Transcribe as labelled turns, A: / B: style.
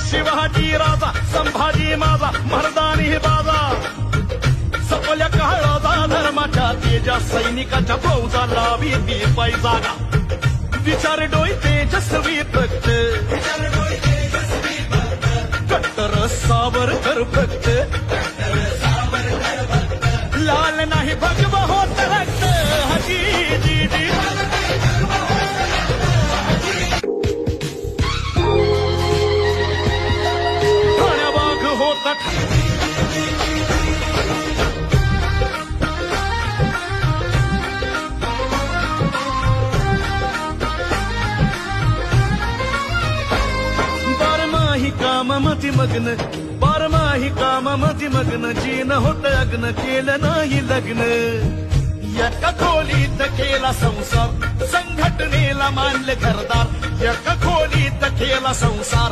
A: शिवाजी राजा संभाजी माझा मर्दानी बाजा. सपल्या काळाचा धर्माच्या तेजा सैनिकाच्या फौजा लावी ती पैजागा विचार डोई तेजस्वी भक्त. कट्टर सावर कर भक्त. लाल नाही भगवा होत रक्त. हजी जी जी ठाण्याबाग बारमाही काम मती मग्न बारमाही काम मती मग्न जीन होत अग्न केलं नाही लग्न. एका खोलीत केला संसार संघटनेला मानले घरदार. एका खोलीत केला संसार